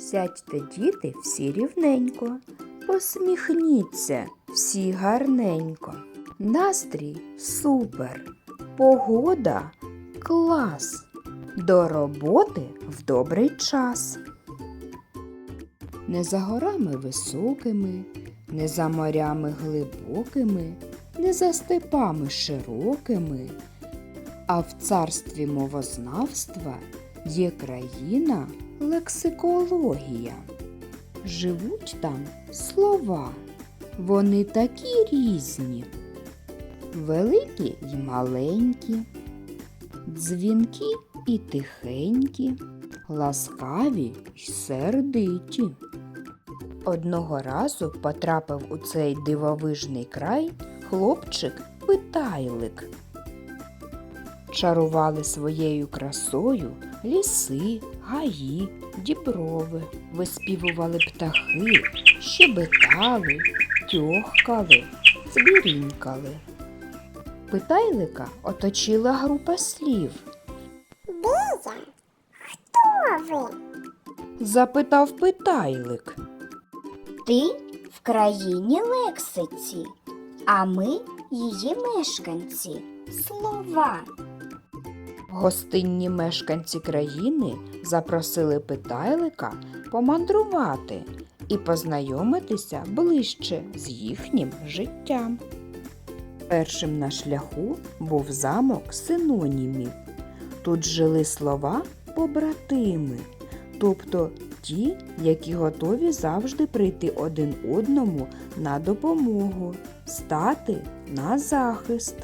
Сядьте, діти, всі рівненько, посміхніться всі гарненько. Настрій супер, погода клас. До роботи в добрий час. Не за горами високими, не за морями глибокими, не за степами широкими, а в царстві мовознавства є країна лексикологія. Живуть там слова, вони такі різні, великі й маленькі, дзвінкі і тихенькі, ласкаві й сердиті. Одного разу потрапив у цей дивовижний край хлопчик питайлик. Чарували своєю красою ліси, гаї, діброви, виспівували птахи, щебетали, тьохкали, звірінькали. Питайлика оточила група слів. Де я? Хто ви? Запитав питайлик. Ти в країні Лексиці, а ми її мешканці. Слова. Гостинні мешканці країни запросили питайлика помандрувати і познайомитися ближче з їхнім життям. Першим на шляху був замок синонімів. Тут жили слова побратими, тобто ті, які готові завжди прийти один одному на допомогу, стати на захист.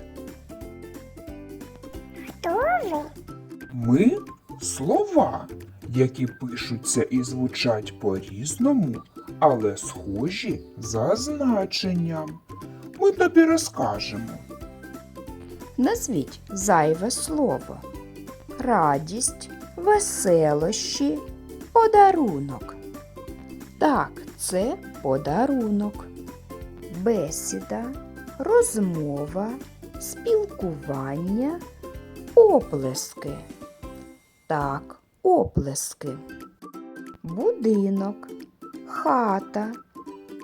Ми слова, які пишуться і звучать по-різному, але схожі за значенням. Ми тобі розкажемо. Назвіть зайве слово. Радість, веселощі, подарунок. Так, це подарунок. Бесіда, розмова, спілкування, оплески. Так, оплески. Будинок, хата,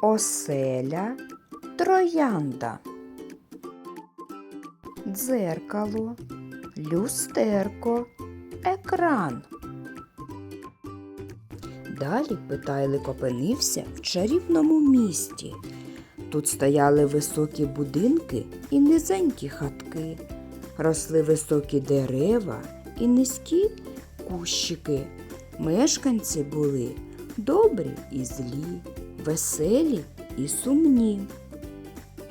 оселя, троянда дзеркало, люстерко, екран. Далі питайлик опинився в чарівному місті. Тут стояли високі будинки і низенькі хатки, росли високі дерева і низькі кущики. Мешканці були добрі і злі, веселі і сумні.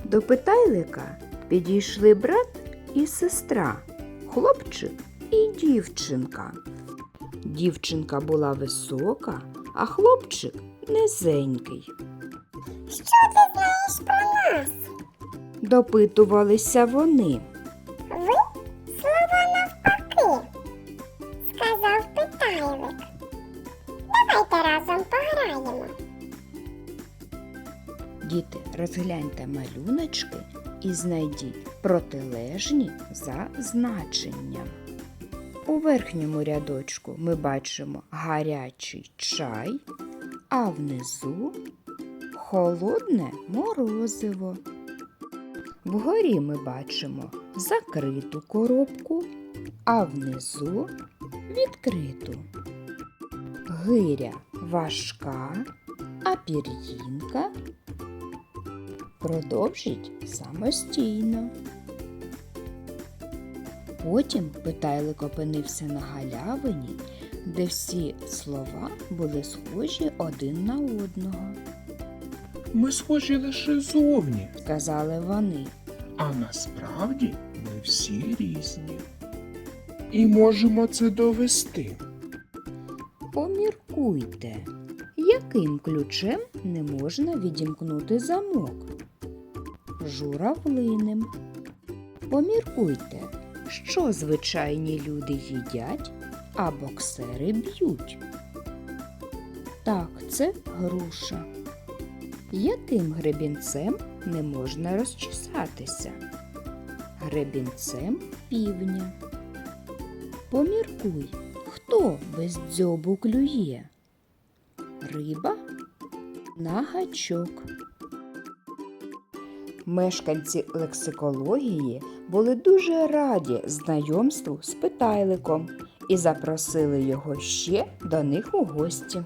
До питайлика підійшли брат і сестра, хлопчик і дівчинка. Дівчинка була висока, а хлопчик низенький. Що ти знаєш про нас? Допитувалися вони. Розгляньте малюночки і знайдіть протилежні за значенням. У верхньому рядочку ми бачимо гарячий чай, а внизу холодне морозиво. Вгорі ми бачимо закриту коробку, а внизу відкриту. Гиря важка, а пір'їнка продовжіть самостійно. Потім питайлик опинився на галявині, де всі слова були схожі один на одного, Ми схожі лише зовні, сказали вони. а насправді ми всі різні. І можемо це довести. Поміркуйте, яким ключем не можна відімкнути замок? Журавлиним. Поміркуйте, що звичайні люди їдять, а боксери б'ють. Так, це груша. Яким гребінцем не можна розчесатися? Гребінцем півня. Поміркуй, хто без дзьобу клює? риба на гачок. Мешканці лексикології були дуже раді знайомству з питайликом і запросили його ще до них у гості.